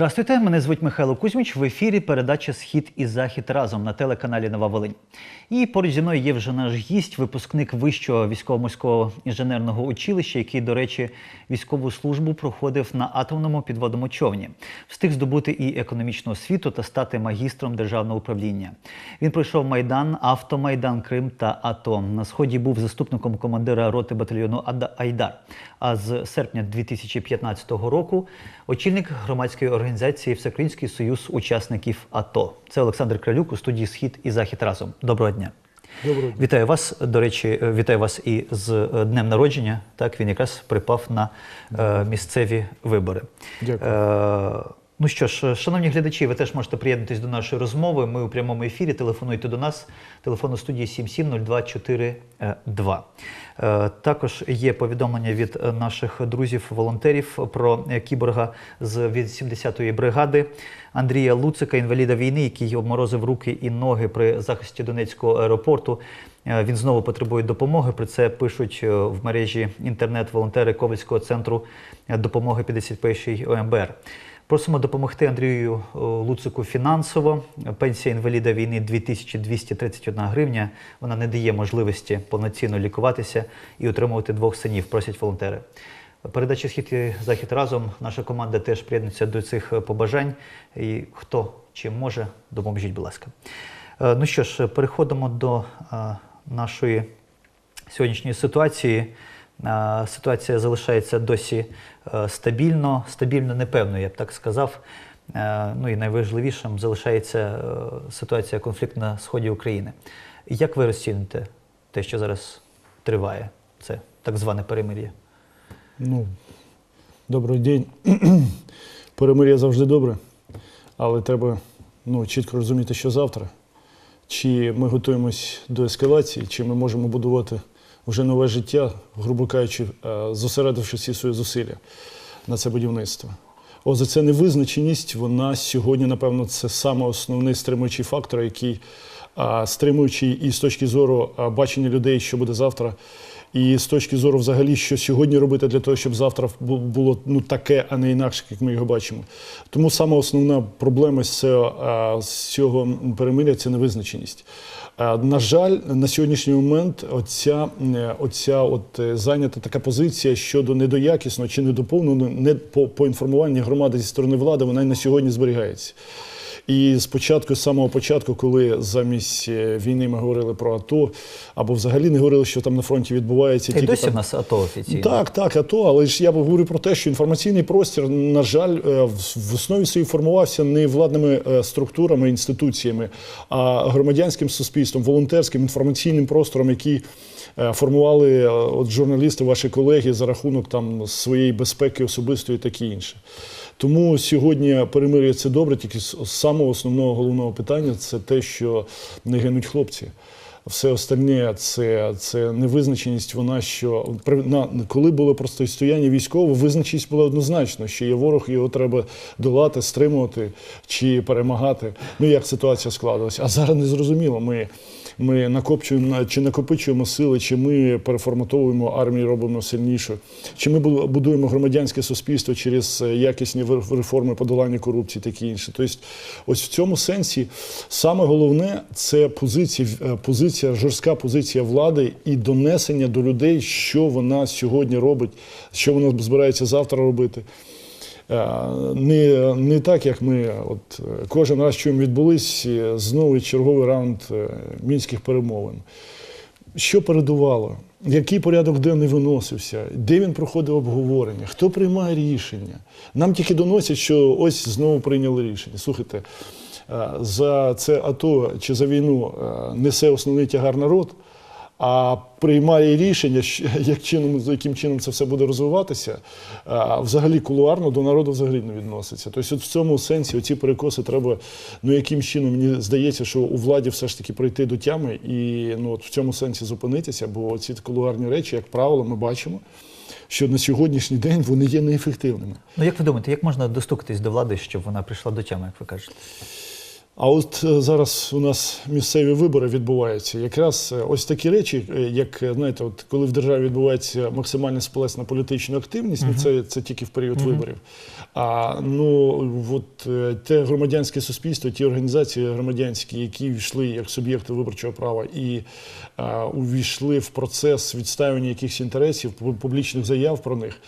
Здравствуйте, мене звуть Михайло Кузьміч. В ефірі передача Схід і Захід разом на телеканалі Нова Волинь. І поруч зі мною є вже наш гість, випускник вищого військово-морського інженерного училища, який, до речі, військову службу проходив на атомному підводному човні. Встиг здобути і економічну освіту та стати магістром державного управління. Він пройшов майдан, автомайдан, Крим та АТО. На сході був заступником командира роти батальйону «Ада- Айдар. А з серпня 2015 року очільник громадської організації Всеукраїнський союз учасників АТО. Це Олександр Кралюк у студії Схід і Захід разом. Доброго дня. Доброго дня. Вітаю вас. До речі, е, вітаю вас і з е, днем народження. Так він якраз припав на е, місцеві вибори. Дякую. Е, ну що ж, шановні глядачі, ви теж можете приєднатись до нашої розмови. Ми у прямому ефірі. Телефонуйте до нас. Телефон у студії 770242. Е, Також є повідомлення від е, наших друзів-волонтерів про е, кіборга з 80-ї бригади Андрія Луцика, інваліда війни, який обморозив руки і ноги при захисті Донецького аеропорту. Е, Він знову потребує допомоги. Про це пишуть е, в мережі інтернет-волонтери Ковальського центру е, допомоги 51-ї ОМБР. Просимо допомогти Андрію е, Луцику фінансово. Пенсія інваліда війни 2231 гривня. Вона не дає можливості повноцінно лікуватися і отримувати двох синів, просять волонтери. Передача «Схід і захід разом. Наша команда теж приєднується до цих е, побажань. І хто чим може, допоможіть, будь ласка. Е, Ну що ж, переходимо до нашої сьогоднішньої ситуації. Ситуація залишається досі е, стабільно, стабільно непевною, я б так сказав. Е, Ну і найважливішим залишається е, ситуація конфлікту на сході України. Як ви розціните те, що зараз триває? Це так зване перемир'я? Ну, добрий день. Перемир'я завжди добре, але треба ну, чітко розуміти, що завтра. Чи ми готуємось до ескалації, чи ми можемо будувати вже нове життя, грубо кажучи, е, зосередивши всі свої зусилля на це будівництво. О, за це невизначеність, вона сьогодні, напевно, це саме основний стримуючий фактор, який стримуючий і з точки зору бачення людей, що буде завтра, і з точки зору, взагалі, що сьогодні робити для того, щоб завтра було ну таке, а не інакше, як ми його бачимо. Тому саме основна проблема з цього, з цього перемиря це невизначеність. На жаль, на сьогоднішній момент оця, е, оця от е, зайнята така позиція щодо недоякісного чи недоповненого не по, по інформуванню громади зі сторони влади, вона й на сьогодні зберігається. І спочатку, з самого початку, коли замість е, війни ми говорили про АТО, або взагалі не говорили, що там на фронті відбувається, І досі там... в нас АТО офіційно. Так, так, АТО, але ж я говорю про те, що інформаційний простір, на жаль, е, в основі своїй формувався не владними е, структурами, інституціями, а громадянським суспільством, волонтерським інформаційним простором, який формували от журналісти, ваші колеги за рахунок там своєї безпеки особистої, таке інше. Тому сьогодні перемир'я це добре, тільки з самого основного головного питання це те, що не гинуть хлопці. Все остальне це, це невизначеність. Вона що на коли було протистояння військового, визначеність була однозначно, що є ворог, його треба долати, стримувати чи перемагати. Ну як ситуація складалася. А зараз не зрозуміло. Ми, ми накопчуємо чи накопичуємо сили, чи ми переформатовуємо армію, робимо сильнішу, чи ми будуємо громадянське суспільство через е, якісні реформи подолання корупції, такі інше. Тобто, ось в цьому сенсі саме головне це позиція, е, позиція, жорстка позиція влади і донесення до людей, що вона сьогодні робить, що вона збирається завтра робити. Е, Не, не так, як ми от, кожен раз чуємо відбулись знову черговий раунд е, мінських перемовин. Що передувало? Який порядок денний виносився? Де він проходив обговорення? Хто приймає рішення? Нам тільки доносять, що ось знову прийняли рішення. Слухайте, е, за це АТО чи за війну несе основний тягар народ, а приймає рішення, як чином, за яким чином це все буде розвиватися, взагалі кулуарно до народу взагалі не відноситься. Тобто, в цьому сенсі оці перекоси треба, ну яким чином мені здається, що у владі все ж таки прийти до тями і ну от в цьому сенсі зупинитися, бо ці кулуарні речі, як правило, ми бачимо. Що на сьогоднішній день вони є неефективними. Ну як ви думаєте, як можна достукатись до влади, щоб вона прийшла до тями, як ви кажете? А от е, зараз у нас місцеві вибори відбуваються. Якраз е, ось такі речі, е, як знаєте, от коли в державі відбувається максимальний сплес на політичну активність, ну це, це тільки в період виборів. А ну от те громадянське суспільство, ті організації громадянські, які війшли як суб'єкти виборчого права і а, увійшли в процес відставлення якихось інтересів, публічних заяв про них.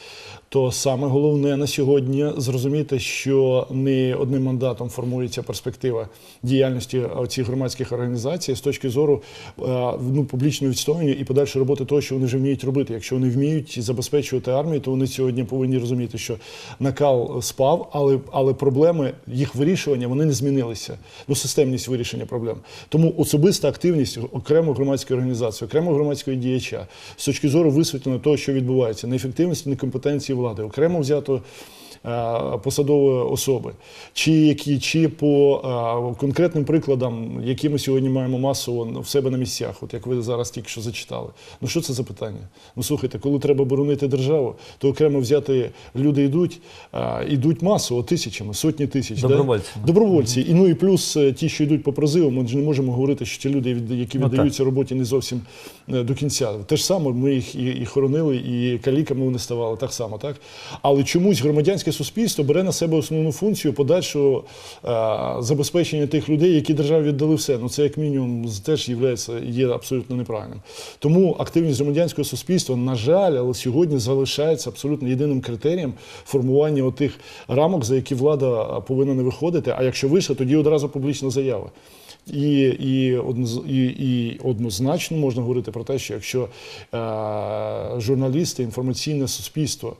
То саме головне на сьогодні зрозуміти, що не одним мандатом формується перспектива діяльності цих громадських організацій з точки зору е, ну, публічного відстоювання і подальшої роботи того, що вони вже вміють робити. Якщо вони вміють забезпечувати армію, то вони сьогодні повинні розуміти, що накал спав, але, але проблеми їх вирішування вони не змінилися. Ну, системність вирішення проблем. Тому особиста активність окремо громадської організації, окремо громадського діяча з точки зору висвітлення того, що відбувається, неефективності, некомпетенції влади, окремо взято е, посадової особи, чи які чи по е, конкретним прикладам, які ми сьогодні маємо масово в себе на місцях, от як ви зараз тільки що зачитали. Ну що це за питання? Ну слухайте, коли треба боронити державу, то окремо взяти люди йдуть, е, йдуть масово тисячами, сотні тисяч. да? Добровольці. Добровольці. І ну і плюс ті, що йдуть по призиву, ми ж не можемо говорити, що ті люди, які Ну, віддаються роботі не зовсім до кінця. Те ж саме ми їх і, і хоронили, і каліками вони ставали так само, так? Але чомусь громадянське суспільство бере на себе основну функцію подальшого е, забезпечення тих людей, які державі віддали все. Ну це як мінімум теж являється, є абсолютно неправильним. Тому активність громадянського суспільства, на жаль, але сьогодні залишається абсолютно єдиним критерієм формування отих рамок, за які влада повинна не виходити. А якщо вийшла, тоді одразу публічна заява. І, і, і, і однозначно можна говорити про те, що якщо е, журналісти, інформаційне суспільство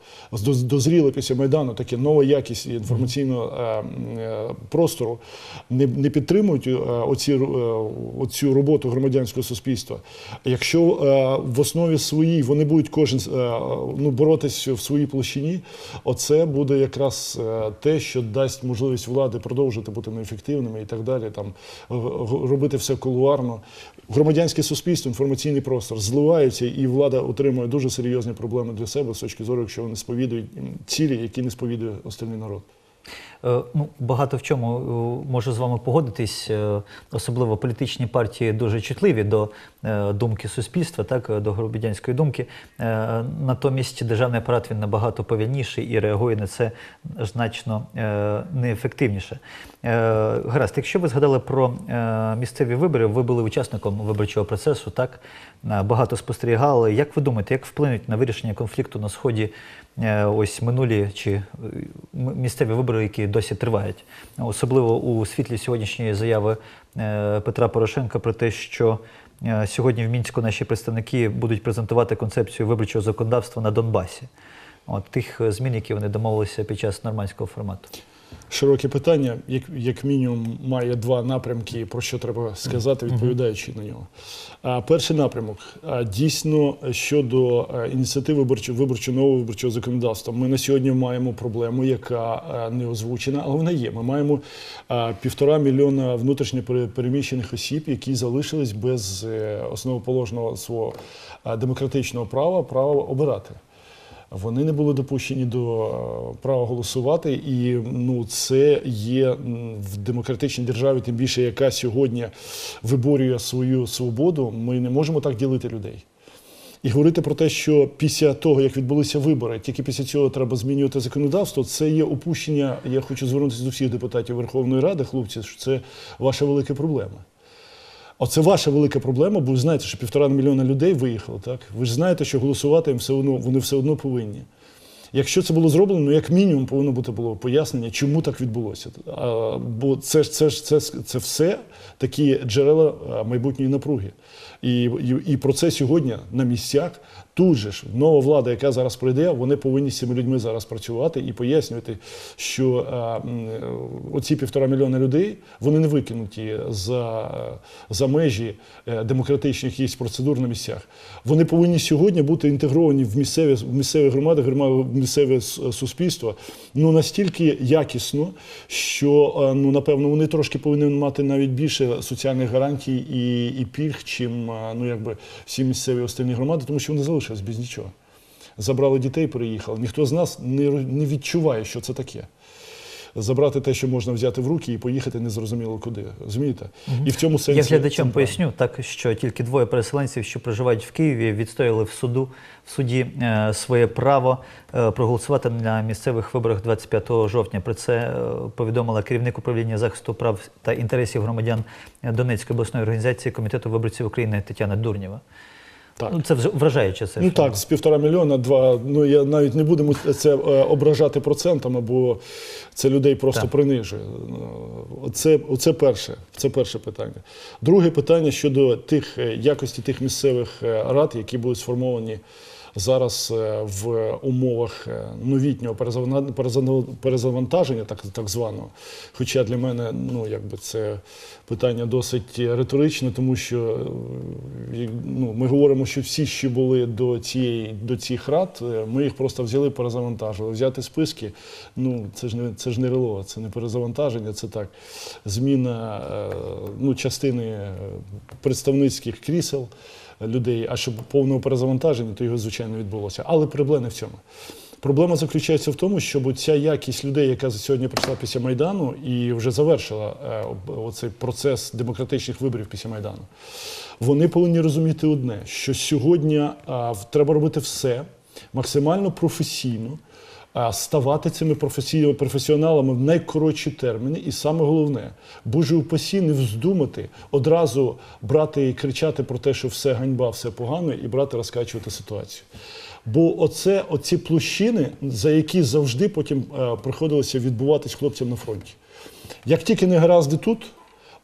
дозріло після Майдану таке нова якість інформаційного е, е, простору, не, не підтримують е, оці, е, оцю роботу громадянського суспільства. Якщо е, в основі своїй вони будуть кожен е, ну, боротися в своїй площині, оце буде якраз те, що дасть можливість влади продовжити бути неефективними і так далі. Там робити все кулуарно. Громадянське суспільство, інформаційний простор зливаються, і влада отримує дуже серйозні проблеми для себе з точки зору, якщо вони сповідують цілі, які не сповідує остальний народ. Е, Ну, багато в чому е, можу з вами погодитись. Е, Особливо політичні партії дуже чутливі до думки суспільства, так до громадянської думки. Натомість державний апарат він набагато повільніший і реагує на це значно неефективніше. Гаразд, якщо ви згадали про місцеві вибори, ви були учасником виборчого процесу, так багато спостерігали. Як ви думаєте, як вплинуть на вирішення конфлікту на сході ось минулі чи е, місцеві вибори, які досі тривають, особливо у світлі сьогоднішньої заяви е, Петра Порошенка про те, що е, сьогодні в мінську наші представники будуть презентувати концепцію виборчого законодавства на Донбасі, от тих е, змін, які вони домовилися під час нормандського формату. Широке питання, як, як мінімум, має два напрямки, про що треба сказати, відповідаючи на нього. А, перший напрямок дійсно щодо ініціативи виборчого, виборчого нового виборчого законодавства. Ми на сьогодні маємо проблему, яка не озвучена, але вона є. Ми маємо півтора мільйона внутрішньо пере- переміщених осіб, які залишились без е, основоположного свого демократичного права права обирати. Вони не були допущені до е, права голосувати, і ну це є в демократичній державі, тим більше яка сьогодні виборює свою свободу. Ми не можемо так ділити людей. І говорити про те, що після того, як відбулися вибори, тільки після цього треба змінювати законодавство, це є опущення. Я хочу звернутися до всіх депутатів Верховної Ради, хлопці, що це ваша велика проблема. Оце ваша велика проблема, бо ви знаєте, що півтора мільйона людей виїхало. Так? Ви ж знаєте, що голосувати їм все одно, вони все одно повинні. Якщо це було зроблено, ну як мінімум повинно бути було пояснення, чому так відбулося. А, бо це ж це ж це, це все такі джерела майбутньої напруги. І, і, і про це сьогодні на місцях тут же ж нова влада, яка зараз прийде, вони повинні з цими людьми зараз працювати і пояснювати, що а, оці півтора мільйона людей вони не викинуті за, за межі е, демократичних якихось процедур на місцях. Вони повинні сьогодні бути інтегровані в місцеві, в місцеві громади, грома- в місцеве суспільство ну настільки якісно, що е, ну напевно вони трошки повинні мати навіть більше соціальних гарантій і, і пільг, чим е, ну якби всі місцеві остальні громади, тому що вони залишились без нічого. Забрали дітей, переїхали. Ніхто з нас не, не відчуває, що це таке. забрати те, що можна взяти в руки, і поїхати незрозуміло куди. Розумієте? І в цьому сенсі Я глядачам поясню так, що тільки двоє переселенців, що проживають в Києві, відстояли в суду в суді е, своє право е, проголосувати на місцевих виборах 25 жовтня. Про це е, повідомила керівник управління захисту прав та інтересів громадян Донецької обласної організації комітету виборців України Тетяна Дурнєва. Так. Ну, це вже вражаюче цифра. Ну так, з півтора мільйона, два. Ну я навіть не будемо це е, ображати процентами, бо це людей просто Так. принижує. Е, Це, оце перше. Це перше питання. Друге питання щодо тих е, якості тих місцевих е, рад, які будуть сформовані зараз е, в умовах е, новітнього перезавантаження, так, так званого. Хоча для мене ну, якби це питання досить риторичне, тому що е, ну, ми говоримо, що всі, що були до, цієї, до цих рад, ми їх просто взяли, перезавантажили. Взяти списки, ну це ж не це ж не рело, це не перезавантаження, це так. Зміна ну, частини представницьких крісел людей, а щоб повного перезавантаження, то його звичайно відбулося. Але проблема не в цьому. Проблема заключається в тому, щоб ця якість людей, яка сьогодні прийшла після Майдану і вже завершила е, оцей процес демократичних виборів після Майдану, вони повинні розуміти одне: що сьогодні треба робити все максимально професійно, ставати цими професіоналами в найкоротші терміни, і саме головне, боже упасі, не вздумати одразу брати і кричати про те, що все ганьба, все погано, і брати розкачувати ситуацію. Бо оце, оці площини, за які завжди потім е, приходилося відбуватись хлопцям на фронті. Як тільки не гаразди тут,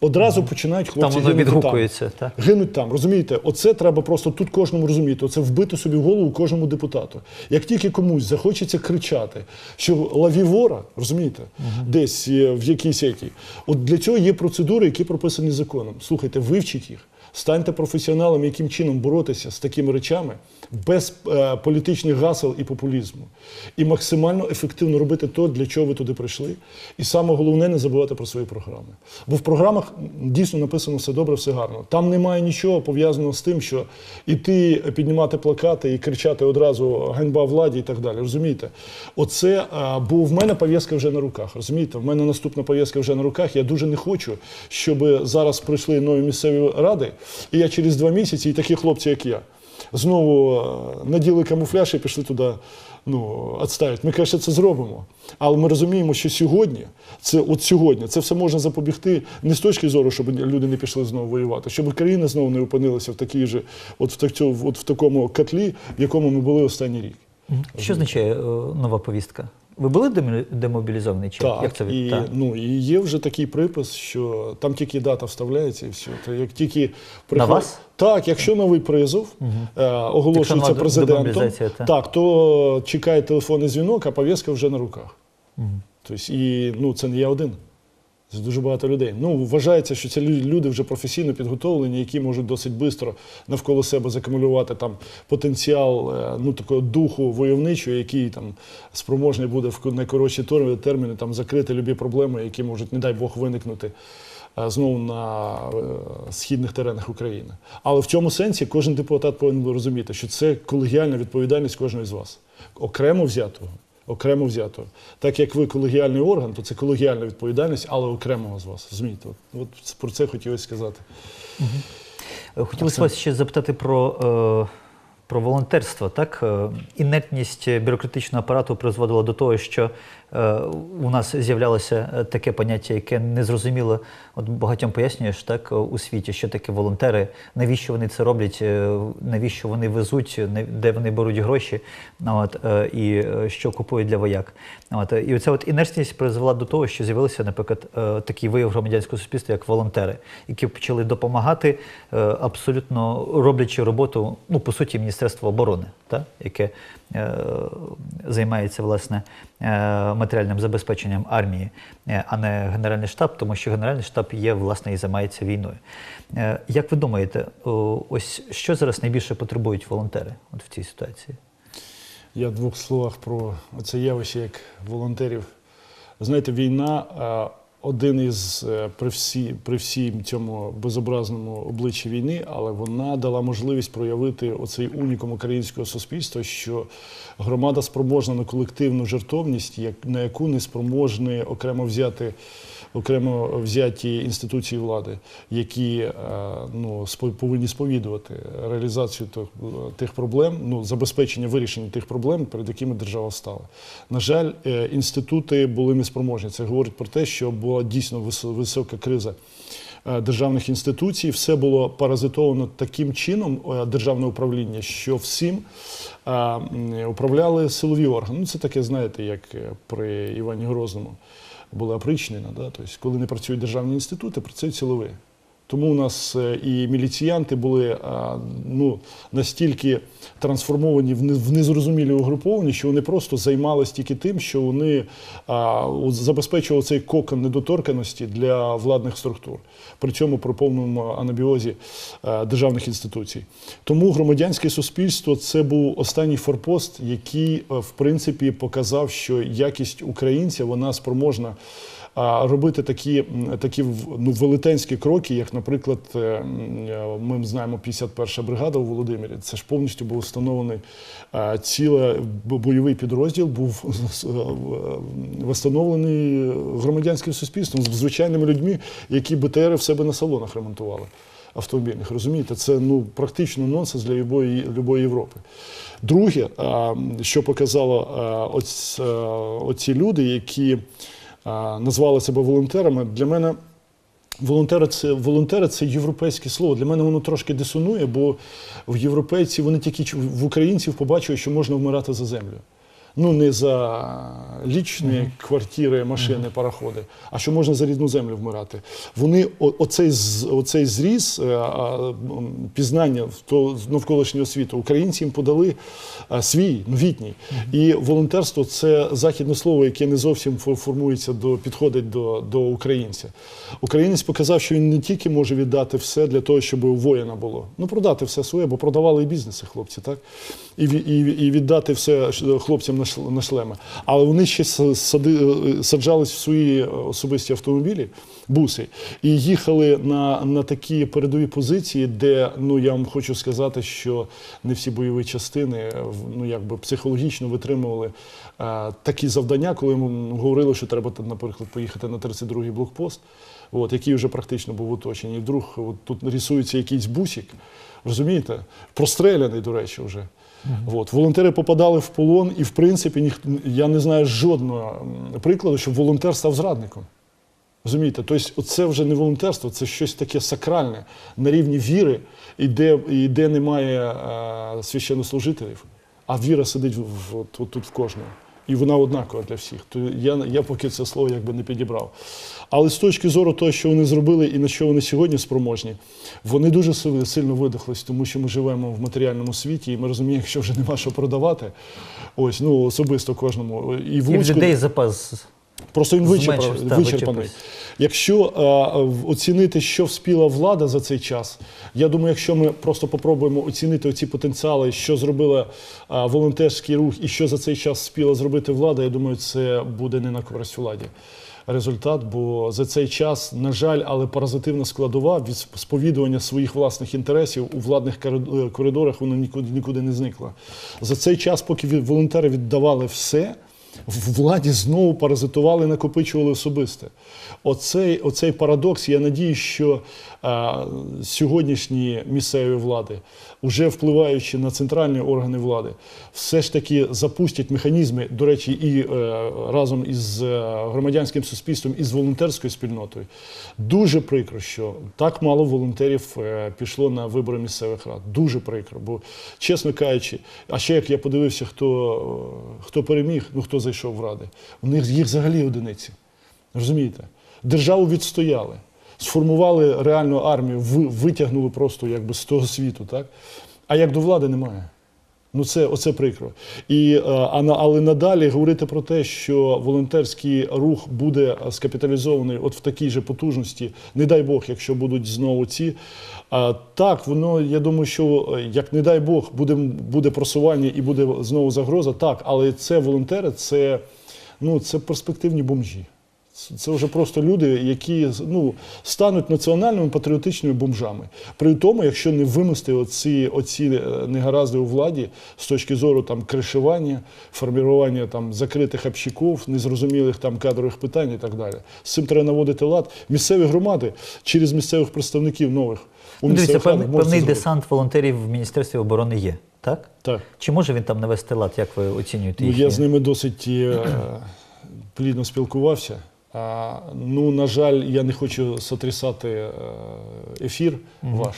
одразу починають хлопці Там воно гинути відгукується. Так? Гинуть там, розумієте? Оце треба просто тут кожному розуміти. Оце вбити собі в голову кожному депутату. Як тільки комусь захочеться кричати, що лавівора, розумієте, десь е, в якійсь якій. От для цього є процедури, які прописані законом. Слухайте, вивчіть їх. Станьте професіоналом, яким чином боротися з такими речами без е, політичних гасел і популізму. І максимально ефективно робити то, для чого ви туди прийшли. І саме головне не забувати про свої програми. Бо в програмах дійсно написано все добре, все гарно. Там немає нічого пов'язаного з тим, що іти піднімати плакати і кричати одразу ганьба владі і так далі. Розумієте? Оце, а, бо в мене пов'язка вже на руках. Розумієте? В мене наступна пов'язка вже на руках. Я дуже не хочу, щоб зараз прийшли нові місцеві ради, і я через два місяці, і такі хлопці, як я, знову е, наділи камуфляж і пішли туди. Ну, відставити. Ми, конечно, це зробимо. Але ми розуміємо, що сьогодні, це от сьогодні, це все можна запобігти не з точки зору, щоб люди не пішли знову воювати, щоб країна знову не опинилася в такій же, от в, так, от в такому котлі, в якому ми були останній рік. Що означає е, нова повістка? Ви були демобілізовані? Чи Так, як це від- і, так. Ну, і є вже такий припис, що там тільки дата вставляється і все. То як тільки На вас? Так, якщо новий призов е, оголошується нова президентом, та. так, то чекає телефонний дзвінок, а пов'язка вже на руках. Тобто, і ну, це не я один. Це дуже багато людей. Ну, вважається, що це лю- люди вже професійно підготовлені, які можуть досить швидко навколо себе закумулювати там потенціал е, ну, такого духу войовничого, який там спроможний буде в найкоротші терміни там, закрити любі проблеми, які можуть, не дай Бог, виникнути е, знову на е, східних теренах України. Але в цьому сенсі кожен депутат повинен розуміти, що це колегіальна відповідальність кожного з вас, окремо взятого. Окремо взятого. Так як ви колегіальний орган, то це колегіальна відповідальність, але окремого з вас. Розумієте? От, от про це хотілося сказати. Угу. Хотілося вас ще запитати про, е, про волонтерство. Так? Е, Інертність бюрократичного апарату призводила до того, що у нас з'являлося е, таке поняття, яке незрозуміло от багатьом пояснюєш так, е, у світі, що таке волонтери, навіщо вони це роблять, е, навіщо вони везуть, де вони беруть гроші, от, е, і е, що купують для вояк. От, е, і оця от інертність призвела до того, що з'явилися, наприклад, е, такий вияв громадянського суспільства, як волонтери, які почали допомагати, е, абсолютно роблячи роботу, ну, по суті, Міністерство оборони, та, яке е, займається власне е, матеріальним забезпеченням армії, е, а не Генеральний штаб, тому що Генеральний штаб є, власне, і займається війною. Е, Як ви думаєте, ось що зараз найбільше потребують волонтери от в цій ситуації? Я в двох словах про це явище як волонтерів. Знаєте, війна, один із е, при, всі, при всім цьому безобразному обличчі війни, але вона дала можливість проявити оцей унікум українського суспільства, що громада спроможна на колективну жертовність, на яку не спроможні окремо взяти. Окремо взяті інституції влади, які е, ну, повинні сповідувати реалізацію тих, тих проблем, ну, забезпечення вирішення тих проблем, перед якими держава стала. На жаль, е, інститути були неспроможні. Це говорить про те, що була дійсно висока криза е, державних інституцій. Все було паразитовано таким чином е, державне управління, що всім е, управляли силові органи. Ну, це таке, знаєте, як при Івані Грозному була опричнена. Да? Тобто, коли не працюють державні інститути, працюють силові. Тому у нас е, і міліціянти були ну, настільки трансформовані в не- в незрозумілі угруповання, що вони просто займалися тільки тим, що вони забезпечували цей кокон недоторканості для владних структур, при цьому при повному анабіозі державних інституцій. Тому громадянське суспільство це був останній форпост, який е, в принципі показав, що якість українця вона спроможна робити такі, такі ну, велетенські кроки, як, наприклад, е, е, ми знаємо 51-ша бригада у Володимирі. Це ж повністю був встановлений е, цілий бойовий підрозділ, був встановлений громадянським суспільством, звичайними людьми, які БТРи в себе на салонах ремонтували. Автомобільних, розумієте, це ну практично нонсенс для любої, любої Європи. Друге, що показало оці люди, які назвали себе волонтерами, для мене волонтери це, волонтери це європейське слово. Для мене воно трошки дисонує, бо в європейці вони тільки в українців побачили, що можна вмирати за землю. Ну, не за лічні квартири, машини, пароходи, а що можна за рідну землю вмирати. Вони оцей, оцей зріз е, пізнання в то- навколишнього світу українці їм подали е, свій новітній. І волонтерство це західне слово, яке не зовсім формується до підходить до, до українця. Українець показав, що він не тільки може віддати все для того, щоб у воїна було. Ну, продати все своє, бо продавали і бізнеси хлопці, так? І, і, і віддати все хлопцям на, на шлеми. Але вони ще е, саджались в свої особисті автомобілі, буси, і їхали на, на такі передові позиції, де, ну я вам хочу сказати, що не всі бойові частини е, ну, якби психологічно витримували е, такі завдання, коли йому говорили, що треба, наприклад, поїхати на 32-й блокпост, от, який вже практично був оточений. І вдруг от, тут рисується якийсь бусик, розумієте? Простреляний, до речі, вже. От. Волонтери попадали в полон, і в принципі ніх, я не знаю жодного прикладу, щоб волонтер став зрадником. Розумієте? Тобто, це вже не волонтерство, це щось таке сакральне на рівні віри, і де, і де немає е, священнослужителів, а віра сидить в, в, от тут в кожному. І вона однакова для всіх. То я, я поки це слово якби не підібрав. Але з точки зору того, що вони зробили і на що вони сьогодні спроможні, вони дуже сильно видихлись, тому що ми живемо в матеріальному світі, і ми розуміємо, якщо вже нема що продавати, ось ну особисто кожному. І в І в Луцьку- людей запас. Просто він вичерпав, вичерпаний. Якщо е, оцінити, що вспіла влада за цей час, я думаю, якщо ми просто попробуємо оцінити оці потенціали, що зробила е, волонтерський рух і що за цей час спіла зробити влада, я думаю, це буде не на користь владі. Результат, бо за цей час, на жаль, але паразитивна складова від сповідування своїх власних інтересів у владних е, коридорах воно нікуди нікуди не зникла. За цей час, поки волонтери віддавали все, в владі знову паразитували, накопичували особисте. Оцей, оцей парадокс, я надію, що а, сьогоднішні місцеві влади, вже впливаючи на центральні органи влади, все ж таки запустять механізми, до речі, і е, разом із е, громадянським суспільством, і з волонтерською спільнотою. Дуже прикро, що так мало волонтерів е, пішло на вибори місцевих рад. Дуже прикро. Бо, чесно кажучи, а ще як я подивився, хто, е, хто переміг, ну хто зайшов в ради, у них їх взагалі одиниці. Розумієте? Державу відстояли, сформували реальну армію, витягнули просто якби з того світу, так? А як до влади немає. Ну, це оце прикро. І, е, а але надалі говорити про те, що волонтерський рух буде е, скапіталізований от в такій же потужності, не дай Бог, якщо будуть знову ці. А, так, воно, я думаю, що е, як не дай Бог, буде, буде просування і буде знову загроза, так, але це волонтери, це, ну, це перспективні бомжі. Це вже просто люди, які ну, стануть національними патріотичними бомжами. При тому, якщо не вимести оці, оці е, негаразди у владі з точки зору там, кришування, формування там, закритих общиків, незрозумілих там, кадрових питань і так далі. З цим треба наводити лад. Місцеві громади через місцевих представників нових. У Ну, Дивіться, певний, певний десант волонтерів в Міністерстві оборони є, так? Так. Чи може він там навести лад, як ви оцінюєте Ну, я з ними досить е, плідно спілкувався. Ну, на жаль, я не хочу сотрясати е, ефір ваш,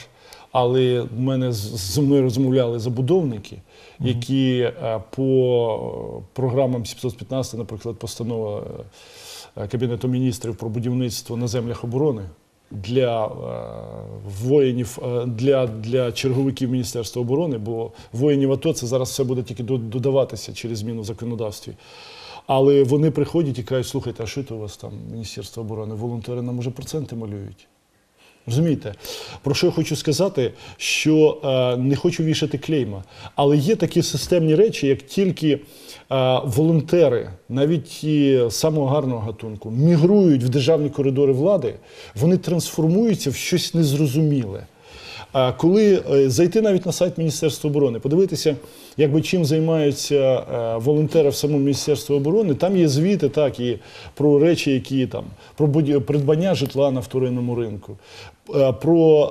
але в мене з мною розмовляли забудовники, які е, по програмам 715, наприклад, постанова е, Кабінету міністрів про будівництво на землях оборони. Для воїнів, для, для черговиків Міністерства оборони, бо воїнів АТО це зараз все буде тільки додаватися через зміну в законодавстві. Але вони приходять і кажуть, слухайте, а що це у вас там, Міністерство оборони? Волонтери нам уже проценти малюють. Розумієте? Про що я хочу сказати, що е, не хочу вішати клейма, але є такі системні речі, як тільки е, волонтери, навіть ті самого гарного гатунку, мігрують в державні коридори влади, вони трансформуються в щось незрозуміле. Коли е, зайти навіть на сайт Міністерства оборони, подивитися, якби чим займаються е, волонтери в самому Міністерстві оборони, там є звіти, так і про речі, які там про придбання житла на вторинному ринку, про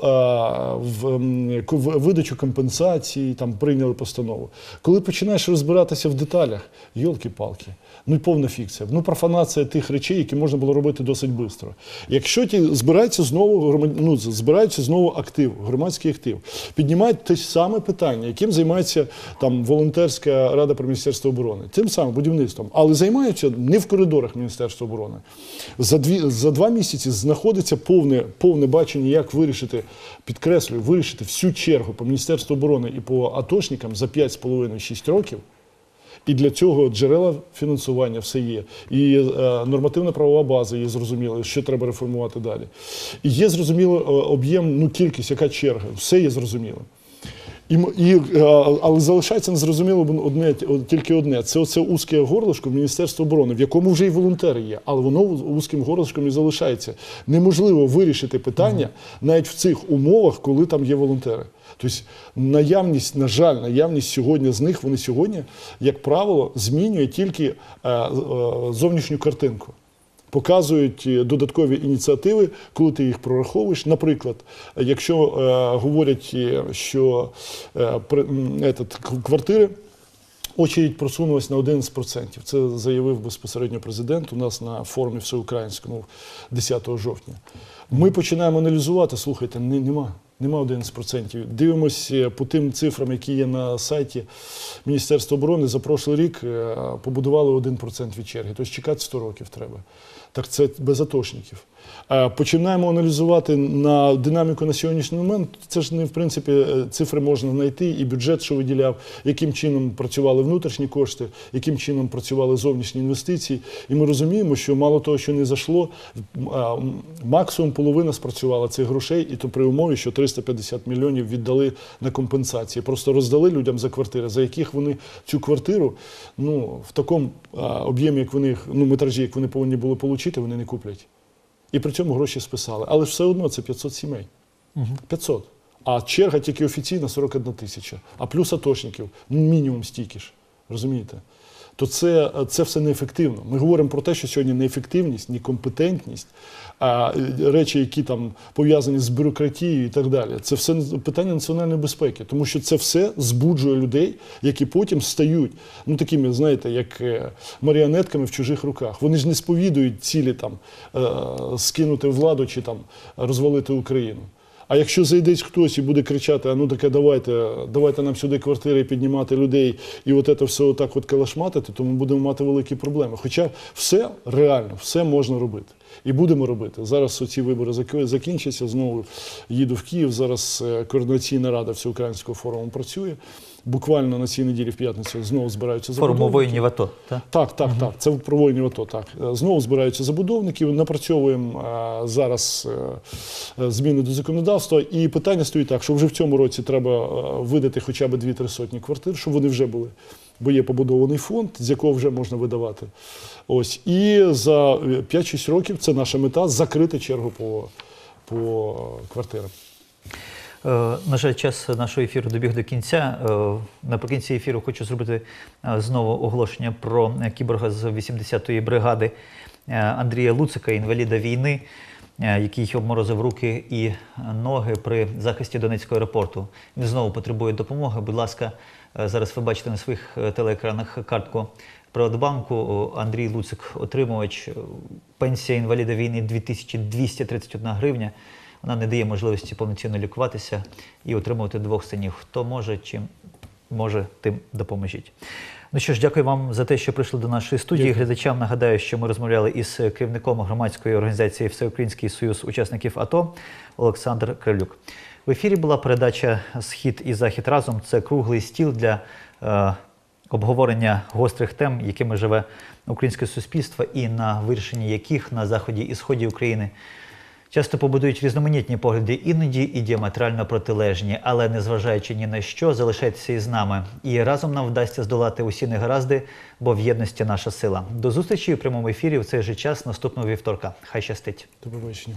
е, ку- в- видачу компенсацій, там прийняли постанову. Коли починаєш розбиратися в деталях, йолки-палки. Ну і повна фікція. Ну, профанація тих речей, які можна було робити досить швидко. Якщо ті збирається знову ну, збирається знову актив, громадський актив, піднімають те саме питання, яким займається там волонтерська рада при Міністерстві оборони, тим самим будівництвом, але займаються не в коридорах Міністерства оборони. За дві за два місяці знаходиться повне, повне бачення, як вирішити, підкреслюю, вирішити всю чергу по Міністерству оборони і по атошникам за 5,5-6 років. І для цього джерела фінансування все є. І е, нормативна правова база є зрозуміло, що треба реформувати далі. І є зрозуміло е, об'єм, ну кількість, яка черга, все є зрозуміло. І, і, е, але залишається незрозуміло одне, тільки одне: це оце узке горлышко в Міністерстві оборони, в якому вже і волонтери є, але воно вузьким горлышком і залишається. Неможливо вирішити питання навіть в цих умовах, коли там є волонтери. Тобто наявність, на жаль, наявність сьогодні з них, вони сьогодні, як правило, змінює тільки е, е, зовнішню картинку. Показують е, додаткові ініціативи, коли ти їх прораховуєш. Наприклад, якщо е, говорять, е, що е, при- к- квартири. Очередь просунулась на 11%. Це заявив безпосередньо президент у нас на форумі всеукраїнському 10 жовтня. Ми починаємо аналізувати. Слухайте, нема. Нема 11%. Дивимося по тим цифрам, які є на сайті Міністерства оборони. За прошлий рік е, побудували 1% від черги. Тобто чекати 100 років треба. Так це без атошників. Е, Починаємо аналізувати на динаміку на сьогоднішній момент. Це ж не в принципі е, цифри можна знайти, і бюджет, що виділяв, яким чином працювали внутрішні кошти, яким чином працювали зовнішні інвестиції. І ми розуміємо, що мало того, що не зайшло, максимум половина спрацювала цих грошей, і то при умові, що 350 мільйонів віддали на компенсації. Просто роздали людям за квартири, за яких вони цю квартиру ну, в такому об'ємі, як вони ну, метражі, як вони повинні були отримати, вони не куплять. І при цьому гроші списали. Але все одно це 500 сімей. 500. А черга тільки офіційна 41 тисяча. А плюс атошників мінімум стільки ж. Розумієте? То це, це все неефективно. Ми говоримо про те, що сьогодні неефективність, некомпетентність, а е, речі, які там пов'язані з бюрократією і так далі. Це все питання національної безпеки, тому що це все збуджує людей, які потім стають ну такими, знаєте, як е, маріонетками в чужих руках. Вони ж не сповідують цілі там е, скинути владу чи там розвалити Україну. А якщо зайде хтось і буде кричати, а ну таке давайте, давайте нам сюди квартири піднімати людей і от це все отак от калашматити, то ми будемо мати великі проблеми. Хоча все реально, все можна робити. І будемо робити. Зараз ці вибори закінчаться. Знову їду в Київ. Зараз е, координаційна рада всеукраїнського форуму працює. Буквально на цій неділі в п'ятницю знову збираються забудовники. воїнів АТО. Так? Так, так, так. Це про воїнів АТО. Так Е, знову збираються забудовники. Напрацьовуємо е, зараз е, зміни до законодавства. І питання стоїть так, що вже в цьому році треба видати хоча б 2-3 сотні квартир, щоб вони вже були. бо є побудований фонд, з якого вже можна видавати. Ось і за 5-6 років це наша мета закрити чергу по, по квартирам. Е, На жаль, час нашого ефіру добіг до кінця. Е, Наприкінці ефіру хочу зробити е, знову оголошення про кіборга з 80-ї бригади Андрія Луцика, інваліда війни, який обморозив руки і ноги при захисті Донецького аеропорту. Він знову потребує допомоги. Будь ласка, зараз ви бачите на своїх телеекранах картку Приватбанку. Андрій Луцик, отримувач, пенсія інваліда війни 2231 гривня. Вона не дає можливості повноцінно лікуватися і отримувати двох синів. Хто може, чим може, тим допоможіть. Ну що ж, дякую вам за те, що прийшли до нашої студії. Глядачам нагадаю, що ми розмовляли із керівником громадської організації Всеукраїнський Союз учасників АТО Олександр Кривлюк. В ефірі була передача Схід і Захід разом. Це круглий стіл для е, обговорення гострих тем, якими живе українське суспільство, і на вирішенні яких на заході і сході України часто побудують різноманітні погляди, іноді і діаметрально протилежні, але незважаючи ні на що, залишайтеся із нами. І разом нам вдасться здолати усі негаразди, бо в єдності наша сила. До зустрічі у прямому ефірі в цей же час наступного вівторка. Хай щастить. До побачення.